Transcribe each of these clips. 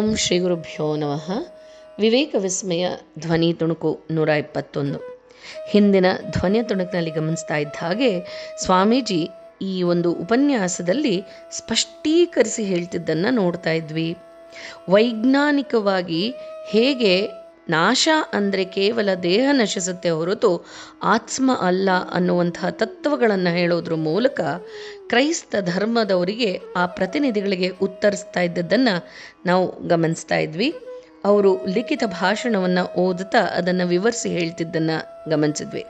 ಓಂ ಶ್ರೀ ಗುರುಭ್ಯೋ ನಮಃ. ವಿವೇಕ ವಿಸ್ಮಯ ಧ್ವನಿ ತುಣುಕು ನೂರ ಇಪ್ಪತ್ತೊಂದು. ಹಿಂದಿನ ಧ್ವನಿ ತುಣುಕಿನಲ್ಲಿ ಗಮನಿಸ್ತಾ ಇದ್ದ ಹಾಗೆ ಸ್ವಾಮೀಜಿ ಈ ಒಂದು ಉಪನ್ಯಾಸದಲ್ಲಿ ಸ್ಪಷ್ಟೀಕರಿಸಿ ಹೇಳ್ತಿದ್ದನ್ನು ನೋಡ್ತಾ ಇದ್ವಿ. ವೈಜ್ಞಾನಿಕವಾಗಿ ಹೇಗೆ ನಾಶ ಅಂದರೆ ಕೇವಲ ದೇಹ ನಶಿಸುತ್ತೆ ಹೊರತು ಆತ್ಮ ಅಲ್ಲ ಅನ್ನುವಂತಹ ತತ್ವಗಳನ್ನು ಹೇಳೋದ್ರ ಮೂಲಕ ಕ್ರೈಸ್ತ ಧರ್ಮದವರಿಗೆ ಆ ಪ್ರತಿನಿಧಿಗಳಿಗೆ ಉತ್ತರಿಸ್ತಾ ಇದ್ದದ್ದನ್ನು ನಾವು ಗಮನಿಸ್ತಾ ಇದ್ವಿ. ಅವರು ಲಿಖಿತ ಭಾಷಣವನ್ನು ಓದುತ್ತಾ ಅದನ್ನು ವಿವರಿಸಿ ಹೇಳ್ತಿದ್ದನ್ನು ಗಮನಿಸಿದ್ವಿ.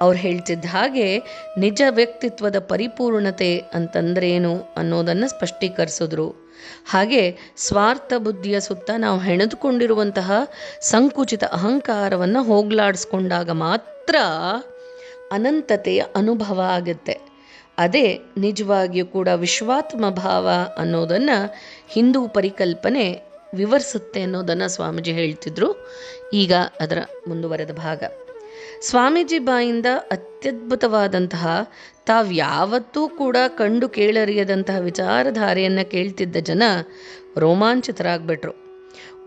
ಅವ್ರು ಹೇಳ್ತಿದ್ದ ಹಾಗೆ ನಿಜ ವ್ಯಕ್ತಿತ್ವದ ಪರಿಪೂರ್ಣತೆ ಅಂತಂದ್ರೇನು ಅನ್ನೋದನ್ನು ಸ್ಪಷ್ಟೀಕರಿಸಿದ್ರು. ಹಾಗೆ ಸ್ವಾರ್ಥ ಬುದ್ಧಿಯ ಸುತ್ತ ನಾವು ಹೆಣೆದುಕೊಂಡಿರುವಂತಹ ಸಂಕುಚಿತ ಅಹಂಕಾರವನ್ನು ಹೋಗ್ಲಾಡಿಸ್ಕೊಂಡಾಗ ಮಾತ್ರ ಅನಂತತೆಯ ಅನುಭವ ಆಗುತ್ತೆ. ಅದೇ ನಿಜವಾಗಿಯೂ ಕೂಡ ವಿಶ್ವಾತ್ಮ ಭಾವ ಅನ್ನೋದನ್ನು ಹಿಂದೂ ಪರಿಕಲ್ಪನೆ ವಿವರಿಸುತ್ತೆ ಅನ್ನೋದನ್ನು ಸ್ವಾಮೀಜಿ ಹೇಳ್ತಿದ್ರು. ಈಗ ಅದರ ಮುಂದುವರೆದ ಭಾಗ. ಸ್ವಾಮೀಜಿ ಬಾಯಿಂದ ಅತ್ಯದ್ಭುತವಾದಂತಹ ತಾವ್ಯಾವತ್ತೂ ಕೂಡ ಕಂಡು ಕೇಳರಿಯದಂತಹ ವಿಚಾರಧಾರೆಯನ್ನು ಕೇಳ್ತಿದ್ದ ಜನ ರೋಮಾಂಚಿತರಾಗ್ಬಿಟ್ರು.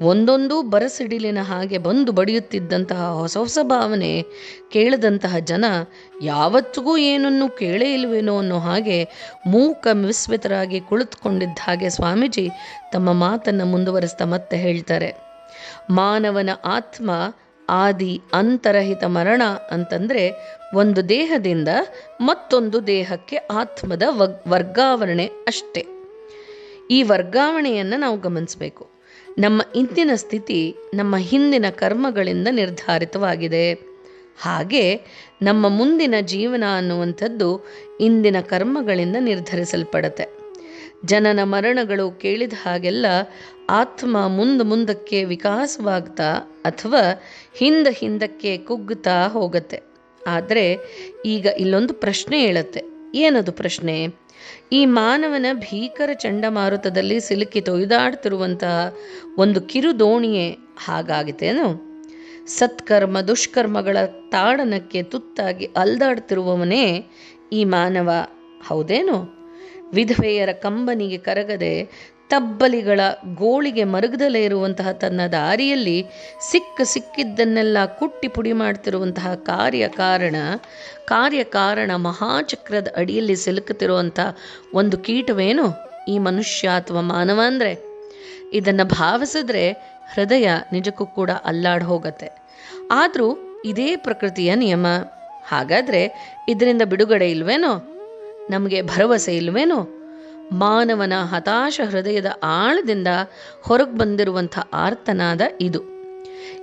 ಒಂದೊಂದು ಬರಸಿಡಿಲಿನ ಹಾಗೆ ಬಂದು ಬಡಿಯುತ್ತಿದ್ದಂತಹ ಹೊಸ ಹೊಸ ಭಾವನೆ ಕೇಳದಂತಹ ಜನ ಯಾವತ್ತಿಗೂ ಏನನ್ನು ಕೇಳೇ ಇಲ್ವೇನೋ ಅನ್ನೋ ಹಾಗೆ ಮೂಕ ವಿಸ್ಮಿತರಾಗಿ ಕುಳಿತುಕೊಂಡಿದ್ದ ಹಾಗೆ ಸ್ವಾಮೀಜಿ ತಮ್ಮ ಮಾತನ್ನು ಮುಂದುವರಿಸ್ತಾ ಮತ್ತೆ ಹೇಳ್ತಾರೆ. ಮಾನವನ ಆತ್ಮ ಆದಿ ಅಂತರಹಿತ ಮರಣ ಅಂತಂದರೆ ಒಂದು ದೇಹದಿಂದ ಮತ್ತೊಂದು ದೇಹಕ್ಕೆ ಆತ್ಮದ ವರ್ಗಾವಣೆ ಅಷ್ಟೇ. ಈ ವರ್ಗಾವಣೆಯನ್ನು ನಾವು ಗಮನಿಸಬೇಕು. ನಮ್ಮ ಇಂದಿನ ಸ್ಥಿತಿ ನಮ್ಮ ಹಿಂದಿನ ಕರ್ಮಗಳಿಂದ ನಿರ್ಧಾರಿತವಾಗಿದೆ. ಹಾಗೆ ನಮ್ಮ ಮುಂದಿನ ಜೀವನ ಅನ್ನುವಂಥದ್ದು ಇಂದಿನ ಕರ್ಮಗಳಿಂದ ನಿರ್ಧರಿಸಲ್ಪಡುತ್ತೆ. ಜನನ ಮರಣಗಳು ಕೇಳಿದ ಹಾಗೆಲ್ಲ ಆತ್ಮ ಮುಂದೆ ಮುಂದಕ್ಕೆ ವಿಕಾಸವಾಗ್ತಾ ಅಥವಾ ಹಿಂದೆ ಹಿಂದಕ್ಕೆ ಕುಗ್ಗುತ್ತಾ ಹೋಗುತ್ತೆ. ಆದರೆ ಈಗ ಇಲ್ಲೊಂದು ಪ್ರಶ್ನೆ ಹೇಳುತ್ತೆ ಏನದು ಪ್ರಶ್ನೆ? ಈ ಮಾನವನ ಭೀಕರ ಚಂಡಮಾರುತದಲ್ಲಿ ಸಿಲುಕಿ ತೊಯ್ದಾಡ್ತಿರುವಂತಹ ಒಂದು ಕಿರು ದೋಣಿಯೇ ಹಾಗಾಗಿತ್ತೇನು? ಸತ್ಕರ್ಮ, ದುಷ್ಕರ್ಮಗಳ ತಾಡನಕ್ಕೆ ತುತ್ತಾಗಿ ಅಲ್ದಾಡ್ತಿರುವವನೇ ಈ ಮಾನವ, ಹೌದೇನು? ವಿಧವೆಯರ ಕಂಬನಿಗೆ ಕರಗದೆ ತಬ್ಬಲಿಗಳ ಗೋಳಿಗೆ ಮರುಗದಲ್ಲೇ ಇರುವಂತಹ ತನ್ನ ದಾರಿಯಲ್ಲಿ ಸಿಕ್ಕ ಸಿಕ್ಕಿದ್ದನ್ನೆಲ್ಲ ಕುಟ್ಟಿ ಪುಡಿ ಮಾಡ್ತಿರುವಂತಹ ಕಾರ್ಯಕಾರಣ ಕಾರ್ಯಕಾರಣ ಮಹಾಚಕ್ರದ ಅಡಿಯಲ್ಲಿ ಸಿಲುಕುತ್ತಿರುವಂಥ ಒಂದು ಕೀಟವೇನು? ಈ ಮನುಷ್ಯ ಅಥವಾ ಮಾನವ ಅಂದರೆ ಇದನ್ನು ಭಾವಿಸಿದ್ರೆ ಹೃದಯ ನಿಜಕ್ಕೂ ಕೂಡ ಅಲ್ಲಾಡ್ ಹೋಗತ್ತೆ. ಆದರೂ ಇದೇ ಪ್ರಕೃತಿಯ ನಿಯಮ. ಹಾಗಾದರೆ ಇದರಿಂದ ಬಿಡುಗಡೆ ಇಲ್ವೇನೋ? ನಮಗೆ ಭರವಸೆ ಇಲ್ವೇನೋ ಮಾನವನ ಹತಾಶ ಹೃದಯದ ಆಳದಿಂದ ಹೊರಗೆ ಬಂದಿರುವಂಥ ಆರ್ತನಾದ ಇದು.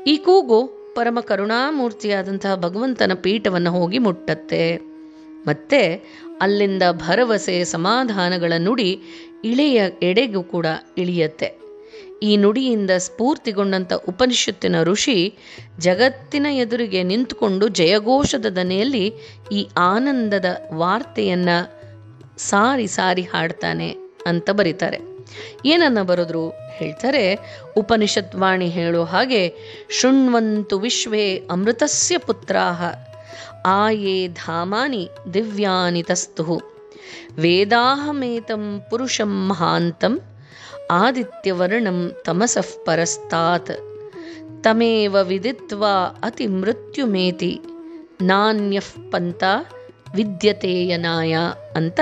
ಈ ಕೂಗು ಪರಮ ಕರುಣಾಮೂರ್ತಿಯಾದಂತಹ ಭಗವಂತನ ಪೀಠವನ್ನು ಹೋಗಿ ಮುಟ್ಟತ್ತೆ. ಮತ್ತೆ ಅಲ್ಲಿಂದ ಭರವಸೆ ಸಮಾಧಾನಗಳ ನುಡಿ ಇಳೆಯ ಎಡೆಗೂ ಕೂಡ ಇಳಿಯತ್ತೆ. ಈ ನುಡಿಯಿಂದ ಸ್ಫೂರ್ತಿಗೊಂಡಂಥ ಉಪನಿಷತ್ತಿನ ಋಷಿ ಜಗತ್ತಿನ ಎದುರಿಗೆ ನಿಂತುಕೊಂಡು ಜಯಘೋಷದ ದನೆಯಲ್ಲಿ ಈ ಆನಂದದ ವಾರ್ತೆಯನ್ನು ಸಾರಿ ಸಾರಿ ಹಾಡ್ತಾನೆ ಅಂತ ಬರೀತಾರೆ. ಏನನ್ನ ಬರೆದ್ರು? ಹೇಳ್ತಾರೆ, ಉಪನಿಷತ್ ವಾಣಿ ಹೇಳೋ ಹಾಗೆ, ಶೃಣ್ವಂತು ವಿಶ್ವೇ ಅಮೃತಸ್ಯ ಪುತ್ರಾಹ, ಆಯೇ ಧಾಮಾನಿ ದಿವ್ಯಾನಿ ತಸ್ತು ವೇದಾಹಮೇತಂ ಪುರುಷಂ ಮಹಾಂತಂ ಆದಿತ್ಯವರ್ಣಂ ತಮಸಃ ಪರಸ್ತಾತ್. ತಮೇವ ವಿದಿತ್ವಾ ಅತಿ ಮೃತ್ಯುಮೇತಿ. ನಾಣ್ಯಃ ಪಂಥ ವಿದ್ಯತೆಯನಾಯ ಅಂತ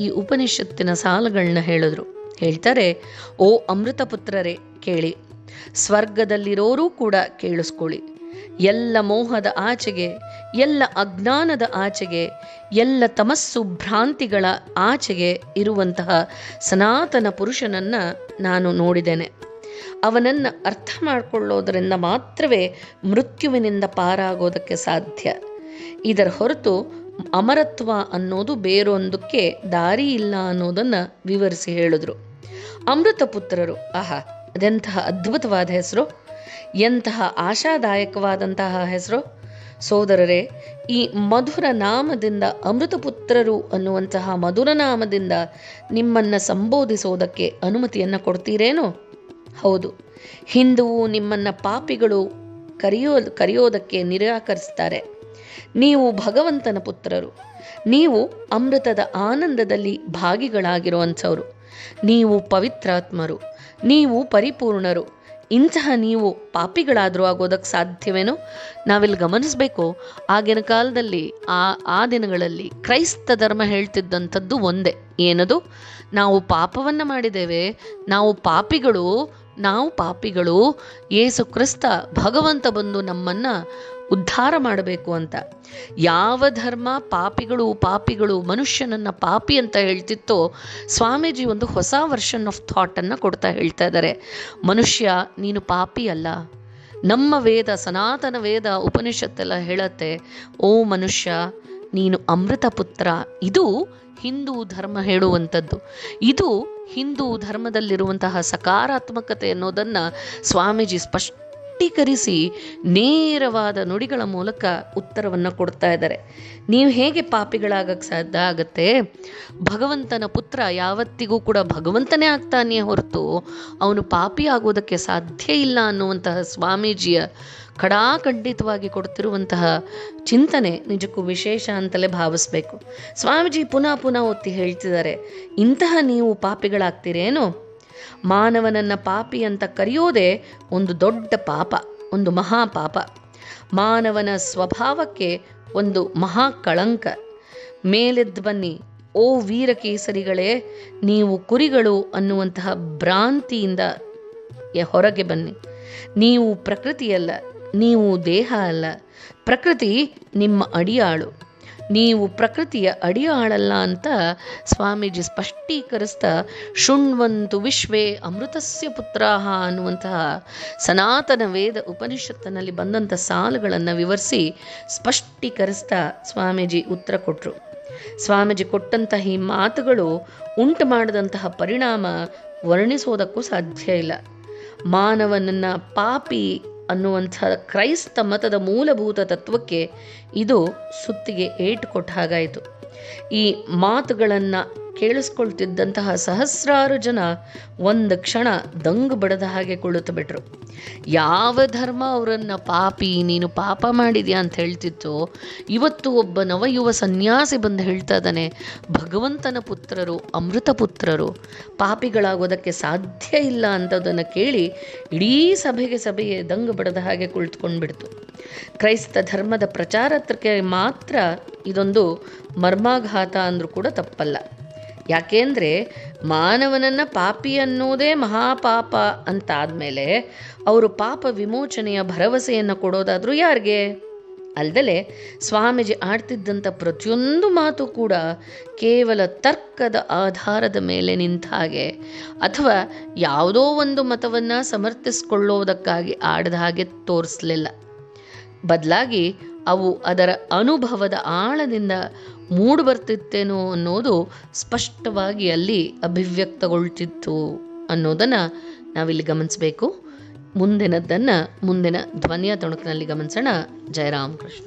ಈ ಉಪನಿಷತ್ತಿನ ಸಾಲುಗಳನ್ನ ಹೇಳಿದ್ರು. ಹೇಳ್ತಾರೆ, ಓ ಅಮೃತಪುತ್ರರೇ, ಕೇಳಿ. ಸ್ವರ್ಗದಲ್ಲಿರೋರೂ ಕೂಡ ಕೇಳಿಸ್ಕೊಳ್ಳಿ. ಎಲ್ಲ ಮೋಹದ ಆಚೆಗೆ, ಎಲ್ಲ ಅಜ್ಞಾನದ ಆಚೆಗೆ, ಎಲ್ಲ ತಮಸ್ಸು ಭ್ರಾಂತಿಗಳ ಆಚೆಗೆ ಇರುವಂತಹ ಸನಾತನ ಪುರುಷನನ್ನು ನಾನು ನೋಡಿದ್ದೇನೆ. ಅವನನ್ನು ಅರ್ಥ ಮಾಡಿಕೊಳ್ಳೋದರಿಂದ ಮಾತ್ರವೇ ಮೃತ್ಯುವಿನಿಂದ ಪಾರಾಗೋದಕ್ಕೆ ಸಾಧ್ಯ. ಇದರ ಹೊರತು ಅಮರತ್ವ ಅನ್ನೋದು ಬೇರೊಂದಕ್ಕೆ ದಾರಿ ಇಲ್ಲ ಅನ್ನೋದನ್ನು ವಿವರಿಸಿ ಹೇಳಿದ್ರು. ಅಮೃತಪುತ್ರರು ಆಹಾ ಅದೆಂತಹ ಅದ್ಭುತವಾದ ಹೆಸರು, ಎಂತಹ ಆಶಾದಾಯಕವಾದಂತಹ ಹೆಸರು. ಸೋದರರೇ, ಈ ಮಧುರ ನಾಮದಿಂದ ಅಮೃತಪುತ್ರರು ಅನ್ನುವಂತಹ ಮಧುರ ನಾಮದಿಂದ ನಿಮ್ಮನ್ನು ಸಂಬೋಧಿಸೋದಕ್ಕೆ ಅನುಮತಿಯನ್ನು ಕೊಡ್ತೀರೇನೋ? ಹೌದು. ಹಿಂದುವು ನಿಮ್ಮನ್ನು ಪಾಪಿಗಳು ಕರೆಯೋ, ಕರೆಯೋದಕ್ಕೆ ನಿರಾಕರಿಸ್ತಾರೆ. ನೀವು ಭಗವಂತನ ಪುತ್ರರು. ನೀವು ಅಮೃತದ ಆನಂದದಲ್ಲಿ ಭಾಗಿಗಳಾಗಿರುವಂಥವ್ರು. ನೀವು ಪವಿತ್ರಾತ್ಮರು, ನೀವು ಪರಿಪೂರ್ಣರು. ಇಂತಹ ನೀವು ಪಾಪಿಗಳಾದರೂ ಆಗೋದಕ್ಕೆ ಸಾಧ್ಯವೇನೋ? ನಾವಿಲ್ಲಿ ಗಮನಿಸಬೇಕು, ಆಗಿನ ಕಾಲದಲ್ಲಿ, ಆ ಆ ದಿನಗಳಲ್ಲಿ ಕ್ರೈಸ್ತ ಧರ್ಮ ಹೇಳ್ತಿದ್ದಂಥದ್ದು ಒಂದೇ. ಏನದು? ನಾವು ಪಾಪವನ್ನು ಮಾಡಿದ್ದೇವೆ, ನಾವು ಪಾಪಿಗಳು ನಾವು ಪಾಪಿಗಳು ಯೇಸು ಕ್ರಿಸ್ತ ಭಗವಂತ ಬಂದು ನಮ್ಮನ್ನು ಉದ್ಧಾರ ಮಾಡಬೇಕು ಅಂತ. ಯಾವ ಧರ್ಮ ಪಾಪಿಗಳು ಪಾಪಿಗಳು, ಮನುಷ್ಯನನ್ನು ಪಾಪಿ ಅಂತ ಹೇಳ್ತಿತ್ತೋ ಸ್ವಾಮೀಜಿ ಒಂದು ಹೊಸ ವರ್ಷನ್ ಆಫ್ ಥಾಟನ್ನು ಕೊಡ್ತಾ ಹೇಳ್ತಾ ಇದ್ದಾರೆ. ಮನುಷ್ಯ, ನೀನು ಪಾಪಿ ಅಲ್ಲ. ನಮ್ಮ ವೇದ, ಸನಾತನ ವೇದ ಉಪನಿಷತ್ತೆಲ್ಲ ಹೇಳತ್ತೆ, ಓ ಮನುಷ್ಯ, ನೀನು ಅಮೃತ ಪುತ್ರ. ಇದು ಹಿಂದೂ ಧರ್ಮ ಹೇಳುವಂಥದ್ದು. ಇದು ಹಿಂದೂ ಧರ್ಮದಲ್ಲಿರುವಂತಹ ಸಕಾರಾತ್ಮಕತೆ ಅನ್ನೋದನ್ನು ಸ್ವಾಮೀಜಿ ಸ್ಪಷ್ಟೀಕರಿಸಿ ನೇರವಾದ ನುಡಿಗಳ ಮೂಲಕ ಉತ್ತರವನ್ನು ಕೊಡ್ತಾ ಇದ್ದಾರೆ. ನೀವು ಹೇಗೆ ಪಾಪಿಗಳಾಗಕ್ಕೆ ಸಾಧ್ಯ ಆಗತ್ತೆ? ಭಗವಂತನ ಪುತ್ರ ಯಾವತ್ತಿಗೂ ಕೂಡ ಭಗವಂತನೇ ಆಗ್ತಾನೆ ಹೊರತು ಅವನು ಪಾಪಿ ಆಗೋದಕ್ಕೆ ಸಾಧ್ಯ ಇಲ್ಲ ಅನ್ನುವಂತಹ ಸ್ವಾಮೀಜಿಯ ಖಡಾಖಂಡಿತವಾಗಿ ಕೊಡ್ತಿರುವಂತಹ ಚಿಂತನೆ ನಿಜಕ್ಕೂ ವಿಶೇಷ ಅಂತಲೇ ಭಾವಿಸ್ಬೇಕು. ಸ್ವಾಮೀಜಿ ಪುನಃ ಪುನಃ ಒತ್ತಿ ಹೇಳ್ತಿದ್ದಾರೆ, ಇಂತಹ ನೀವು ಪಾಪಿಗಳಾಗ್ತೀರೇನೋ? ಮಾನವನನ್ನು ಪಾಪಿ ಅಂತ ಕರೆಯೋದೇ ಒಂದು ದೊಡ್ಡ ಪಾಪ, ಒಂದು ಮಹಾಪಾಪ. ಮಾನವನ ಸ್ವಭಾವಕ್ಕೆ ಒಂದು ಮಹಾ ಕಳಂಕ ಮೇಲೆದ್ದು ಬನ್ನಿ, ಓ ವೀರ ಕೇಸರಿಗಳೇ ನೀವು ಕುರಿಗಳು ಅನ್ನುವಂತಹ ಭ್ರಾಂತಿಯಿಂದ ಹೊರಗೆ ಬನ್ನಿ. ನೀವು ಪ್ರಕೃತಿಯಲ್ಲ, ನೀವು ದೇಹ ಅಲ್ಲ, ಪ್ರಕೃತಿ ನಿಮ್ಮ ಅಡಿಯಾಳು. ನೀವು ಪ್ರಕೃತಿಯ ಅಡಿಯಾಳಲ್ಲ ಅಂತ ಸ್ವಾಮೀಜಿ ಸ್ಪಷ್ಟೀಕರಿಸ್ತಾ, ಶುಣ್ವಂತು ವಿಶ್ವೇ ಅಮೃತಸ್ಯ ಪುತ್ರಾಹ ಅನ್ನುವಂತಹ ಸನಾತನ ವೇದ ಉಪನಿಷತ್ತಿನಲ್ಲಿ ಬಂದಂಥ ಸಾಲುಗಳನ್ನು ವಿವರಿಸಿ ಸ್ಪಷ್ಟೀಕರಿಸ್ತಾ ಸ್ವಾಮೀಜಿ ಉತ್ತರ ಕೊಟ್ಟರು ಸ್ವಾಮೀಜಿ ಕೊಟ್ಟಂತಹ ಈ ಮಾತುಗಳು ಉಂಟು ಮಾಡಿದಂತಹ ಪರಿಣಾಮ ವರ್ಣಿಸೋದಕ್ಕೂ ಸಾಧ್ಯ ಇಲ್ಲ. ಮಾನವನನ್ನ ಪಾಪಿ ಅನ್ನುವಂಥ ಕ್ರೈಸ್ತ ಮತದ ಮೂಲಭೂತ ತತ್ವಕ್ಕೆ ಇದು ಸುತ್ತಿಗೆ ಏಟು ಕೊಟ್ಟ ಹಾಗಾಯಿತು. ಈ ಮಾತುಗಳನ್ನು ಕೇಳಿಸ್ಕೊಳ್ತಿದ್ದಂತಹ ಸಹಸ್ರಾರು ಜನ ಒಂದು ಕ್ಷಣ ದಂಗು ಬಡದ ಹಾಗೆ ಕುಳಿತು ಬಿಟ್ರು. ಯಾವ ಧರ್ಮ ಅವರನ್ನು ಪಾಪಿ, ನೀನು ಪಾಪ ಮಾಡಿದ್ಯಾ ಅಂತ ಹೇಳ್ತಿತ್ತು, ಇವತ್ತು ಒಬ್ಬ ನವಯುವ ಸನ್ಯಾಸಿ ಬಂದು ಹೇಳ್ತಾ ಇದ್ದಾನೆ, ಭಗವಂತನ ಪುತ್ರರು, ಅಮೃತ ಪುತ್ರರು, ಪಾಪಿಗಳಾಗೋದಕ್ಕೆ ಸಾಧ್ಯ ಇಲ್ಲ ಅಂತದನ್ನು ಕೇಳಿ ಇಡೀ ಸಭೆಗೆ ಸಭೆಗೆ ದಂಗು ಬಡದ ಹಾಗೆ ಕುಳಿತುಕೊಂಡ್ಬಿಡ್ತು ಕ್ರೈಸ್ತ ಧರ್ಮದ ಪ್ರಚಾರಕ್ಕೆ ಮಾತ್ರ ಇದೊಂದು ಮರ್ಮಾಘಾತ ಅಂದರೂ ಕೂಡ ತಪ್ಪಲ್ಲ. ಯಾಕೆಂದರೆ ಮಾನವನನ್ನು ಪಾಪಿ ಅನ್ನೋದೇ ಮಹಾಪಾಪ ಅಂತಾದಮೇಲೆ ಅವರು ಪಾಪ ವಿಮೋಚನೆಯ ಭರವಸೆಯನ್ನು ಕೊಡೋದಾದರೂ ಯಾರಿಗೆ? ಅಲ್ದಲೆ ಸ್ವಾಮೀಜಿ ಆಡ್ತಿದ್ದಂಥ ಪ್ರತಿಯೊಂದು ಮಾತು ಕೂಡ ಕೇವಲ ತರ್ಕದ ಆಧಾರದ ಮೇಲೆ ನಿಂತ ಹಾಗೆ, ಅಥವಾ ಯಾವುದೋ ಒಂದು ಮತವನ್ನು ಸಮರ್ಥಿಸ್ಕೊಳ್ಳೋದಕ್ಕಾಗಿ ಆಡದ ಹಾಗೆ ತೋರಿಸಲಿಲ್ಲ. ಬದಲಾಗಿ ಅವು ಅದರ ಅನುಭವದ ಆಳದಿಂದ ಮೂಡು ಬರ್ತಿತ್ತೇನೋ ಅನ್ನೋದು ಸ್ಪಷ್ಟವಾಗಿ ಅಲ್ಲಿ ಅಭಿವ್ಯಕ್ತಗೊಳ್ತಿತ್ತು ಅನ್ನೋದನ್ನು ನಾವಿಲ್ಲಿ ಗಮನಿಸಬೇಕು. ಮುಂದಿನದ್ದನ್ನು, ಮುಂದಿನ ಧ್ವನಿಯ ತುಣುಕಿನಲ್ಲಿ ಗಮನಿಸೋಣ. ಜಯರಾಮ್ ಕೃಷ್ಣ